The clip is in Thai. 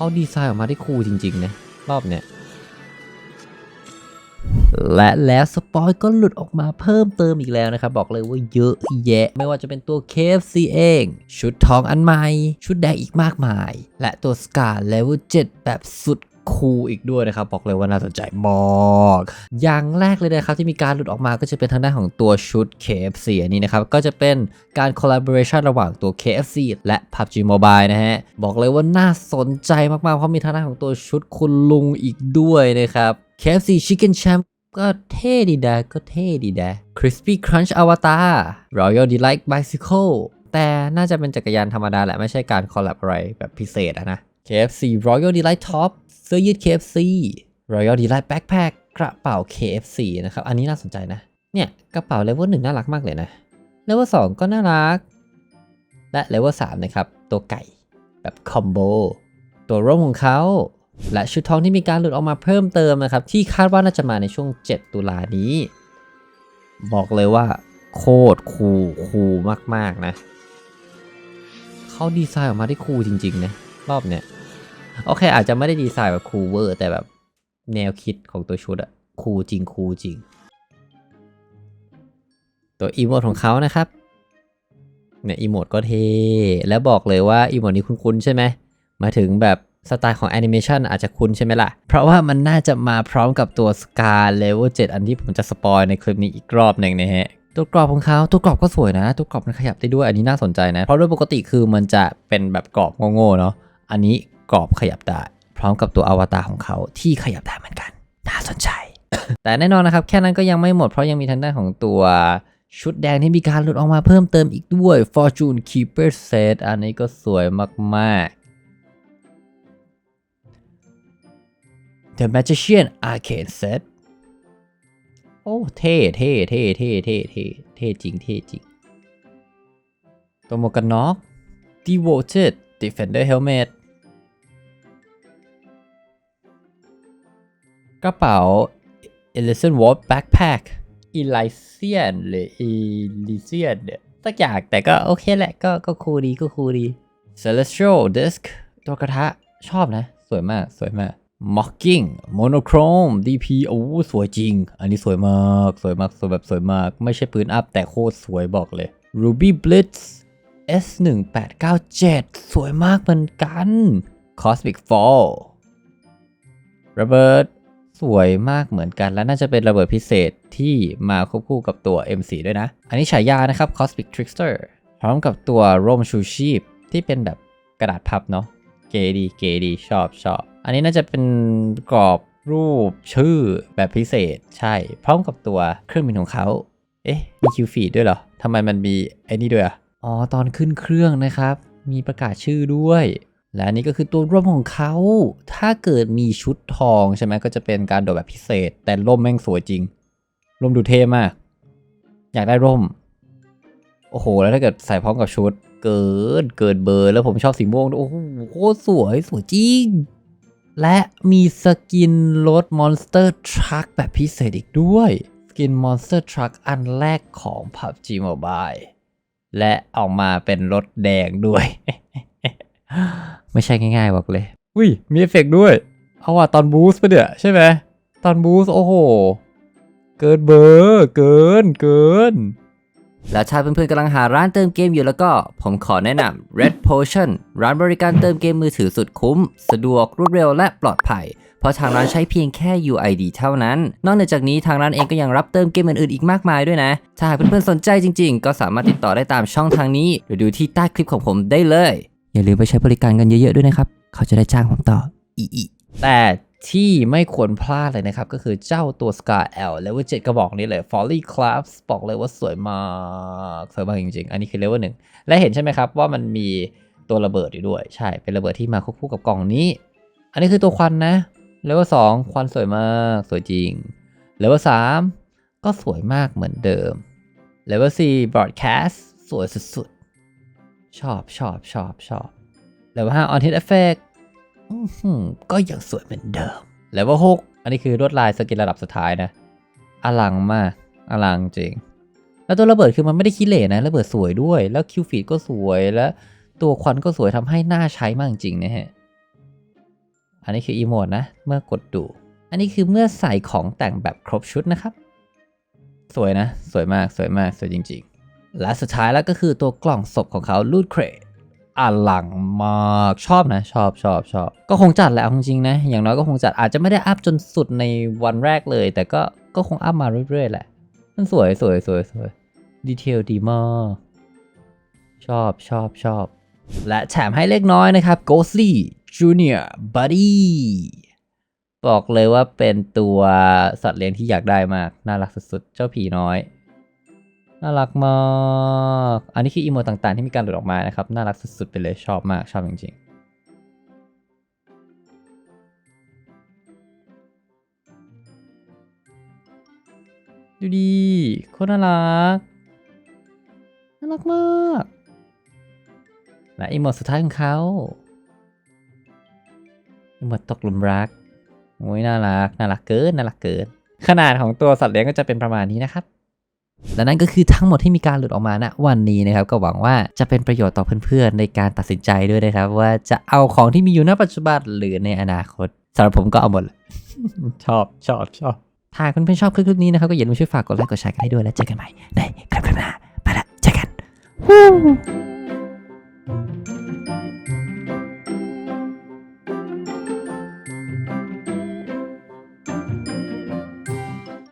เขาดีไซน์ออกมาได้คูลจริงๆนะรอบเนี้ยและแล้วสปอยก็หลุดออกมาเพิ่มเติมอีกแล้วนะครับ บอกเลยว่าเยอะแยะ ไม่ว่าจะเป็นตัว KFC เอง ชุดทองอันใหม่ ชุดแดงอีกมากมาย และตัวสกาเลเวล7แบบสุด คูลอีกด้วยนะครับ บอกเลยว่าน่าสนใจมากอย่างแรกเลยนะครับที่มีการหลุดออกมาก็จะเป็นทางด้านของตัวชุด KFC อันนี้นะครับ ก็จะเป็นการ collaboration ระหว่างตัว KFC และ PUBG Mobile นะฮะ บอกเลยว่าน่าสนใจมากๆ เพราะมีทางด้านของตัวชุดคุณลุงอีกด้วยนะครับ KFC Chicken Champ ก็เท่ดีดะก็เท่ดีดะ Crispy Crunch Avatar Royal Delight Bicycle แต่น่าจะเป็นจักรยานธรรมดาแหละ ไม่ใช่การคอลแลบอะไรแบบพิเศษอะนะ KFC Royal Delight Top เสื้อยืด KFC Royal Delight Backpack กระเป๋า KFC นะครับ อันนี้น่าสนใจนะ เนี่ยกระเป๋าเลเวลหนึ่งน่ารักมากเลยนะ เลเวลสองก็น่ารัก และเลเวลสามนะครับ ตัวไก่แบบคอมโบ ตัวร่มของเขา และชุดทองที่มีการหลุดออกมาเพิ่มเติมนะครับ ที่คาดว่าน่าจะมาในช่วง 7 ตุลานี้ บอกเลยว่า โคตรคูลคูลมาก ๆ นะ เขาดีไซน์ออกมาได้คูลจริง ๆ นะ รอบเนี้ย โอเค อาจจะไม่ได้ดีไซน์แบบคูลเวอร์ แต่แบบแนวคิดของตัวชุดอะคูลจริงคูลจริง ตัวอีโมดของเขานะครับ เนี่ยอีโมดก็เท แล้วบอกเลยว่าอีโมดนี้คุ้นๆใช่ไหม มาถึงแบบสไตล์ของแอนิเมชันอาจจะคุ้นใช่ไหมล่ะ เพราะว่ามันน่าจะมาพร้อมกับตัวสกาเลเวล7อันที่ผมจะสปอยในคลิปนี้อีกรอบหนึ่งนะฮะตัวกรอบของเขาตัวกรอบก็สวยนะ ตัวกรอบมันขยับได้ด้วยอันนี้น่าสนใจนะ เพราะโดยปกติคือมันจะเป็นแบบกรอบโง่ๆเนาะอันนี้ กรอบขยับได้ พร้อมกับตัวอวตารของเขาที่ขยับได้เหมือนกัน น่าสนใจ แต่แน่นอนนะครับ แค่นั้นก็ยังไม่หมดเพราะยังมีทางด้านของตัวชุดแดงที่มีการหลุดออกมาเพิ่มเติมอีกด้วย Fortune Keeper Set อันนี้ก็สวยมาก ๆ The Magician Arcade Set โอ้ เท่เท่เท่เท่เท่เท่เท่จริง เท่จริง ตัวหมวกกันน็อก Devoted Defender Helmet กระเป๋า Elysian Ward Backpack Elysian หรือ Elysian เนี่ยสักอย่างแต่ก็โอเคแหละก็ก็คูลดีก็คูลดี Celestial Disc ตัวกระทะชอบนะ สวยมากสวยมาก Mocking Monochrome DP โอ้สวยจริง อันนี้สวยมาก สวยมากสวยแบบสวยมาก ไม่ใช่ปืนอัพแต่โคตรสวยบอกเลย Ruby Blitz S1897 สวยมากเหมือนกัน Cosmic Fall ระเบิด สวยมากเหมือนกันและน่าจะเป็นระเบิดพิเศษที่มาควบคู่กับตัว M4 ด้วยนะ อันนี้ฉายานะครับ Cosmic Trickster พร้อมกับตัวร่มชูชีพที่เป็นแบบกระดาษพับเนาะเกดีเกดีชอบชอบอันนี้น่าจะเป็นกรอบรูปชื่อแบบพิเศษใช่ พร้อมกับตัวเครื่องบินของเขา เอ๊ะ มีคิวฟีดด้วยเหรอทำไมมันมีไอ้นี่ด้วยอะอ๋อตอนขึ้นเครื่องนะครับ มีประกาศชื่อด้วย และนนี้ก็คือตัวร่มของเขา ถ้าเกิดมีชุดทองใช่ไหมก็จะเป็นการโดดแบบพิเศษ แต่ร่มแม่งสวยจริง ร่มดูเท่มาก อยากได้ร่ม โอ้โห แล้วถ้าเกิดใส่พร้อมกับชุด เกินเกินเบอร์แล้วผมชอบสีม่วง โอ้โหโคตรสวยสวยจริง และมีสกินรถ Monster Truck แบบพิเศษอีกด้วย สกิน Monster Truck อันแรกของ PUBG Mobile และออกมาเป็นรถแดงด้วย ไม่ใช่ง่ายๆ บอกเลยอุ้ยมีเอฟเฟกต์ด้วย เอาว่ะตอนบูสต์ปะเนี่ยใช่ไหมตอนบูสต์โอ้โห เกินเบอร์เกินเกิน แล้วถ้าเพื่อนๆกำลังหาร้านเติมเกมอยู่แล้วก็ ผมขอแนะนำ Red Potion ร้านบริการเติมเกมมือถือสุดคุ้ม สะดวกรวดเร็วและปลอดภัย เพราะทางร้านใช้เพียงแค่ UID เท่านั้น นอกเหนือจากนี้ทางร้านเองก็ยังรับเติมเกมอื่นๆอีกมากมายด้วยนะ ถ้าหากเพื่อนๆสนใจจริงๆ ก็สามารถติดต่อได้ตามช่องทางนี้ หรือดูที่ใต้คลิปของผมได้เลย อย่าลืมไปใช้บริการกันเยอะๆด้วยนะครับ เขาจะได้จ้างผมต่ออีอีแต่ที่ไม่ควรพลาดเลยนะครับ ก็คือเจ้าตัว Scar L เลเวล7กระบอกนี้เลย Folly Clubs บอกเลยว่าสวยมาก สวยมากจริงๆ อันนี้คือเลเวลหนึ่งและเห็นใช่ไหมครับว่ามันมีตัวระเบิดอยู่ด้วย ใช่เป็นระเบิดที่มาควบคู่กับกล่องนี้ อันนี้คือตัวควันนะเลเวล2ควันสวยมากสวยจริงเลเวล3ก็สวยมากเหมือนเดิมเลเวล4 broadcast สวยสุดๆ ชอบชอบชอบชอบเลเวล5 on hit effect อื้อหือก็ยังสวยเหมือนเดิมเลเวล6อันนี้คือลวดลายสกินระดับสุดท้ายนะอลังมากอลังจริง แล้วตัวระเบิดคือมันไม่ได้ขี้เหร่นะระเบิดสวยด้วย แล้วคิวฟีดก็สวยแล้วตัวควันก็สวยทำให้หน้าใช้มากจริงนะฮะ อันนี้คืออีโมดนะ เมื่อกดดู อันนี้คือเมื่อใส่ของแต่งแบบครบชุดนะครับ สวยนะ สวยมากสวยมากสวยจริง และสุดท้ายแล้วก็คือตัวกล่องศพของเขาลูดเครดอลังมากชอบนะชอบชอบชอบ ก็คงจัดแหละจริงๆนะ อย่างน้อยก็คงจัดอาจจะไม่ได้อัพจนสุดในวันแรกเลย แต่ก็ก็คงอัพมาเรื่อยๆแหละ มันสวยสวยสวยสวยดีเทลดีมากชอบชอบชอบ และแถมให้เล็กน้อยนะครับ Ghostly Junior Buddy บอกเลยว่าเป็นตัวสัตว์เลี้ยงที่อยากได้มาก น่ารักสุดๆ เจ้าผีน้อย น่ารักมาก อันนี้คืออีโมต่างๆ ที่มีการหลุดออกมานะครับ น่ารักสุดๆไปเลยชอบมากชอบจริงๆดูดีโคตรน่ารัก น่ารักมาก และอีโมดสุดท้ายของเขาอีโมดตกหลุมรักโอ้ยน่ารัก น่ารักเกิน น่ารักเกิน ขนาดของตัวสัตว์เลี้ยงก็จะเป็นประมาณนี้นะครับ และนั่นก็คือทั้งหมดที่มีการหลุดออกมาณวันนี้นะครับ ก็หวังว่าจะเป็นประโยชน์ต่อเพื่อนๆ ในการตัดสินใจด้วยนะครับ ว่าจะเอาของที่มีอยู่ณปัจจุบันหรือในอนาคตสำหรับผมก็เอาหมดเลยชอบชอบชอบถ้าคุณเพื่อนชอบคลิปนี้นะครับก็อย่าลืมช่วยฝากกดไลค์กดแชร์กันให้ด้วยแล้วเจอกันใหม่ในคลิปหน้าไปละเจอกัน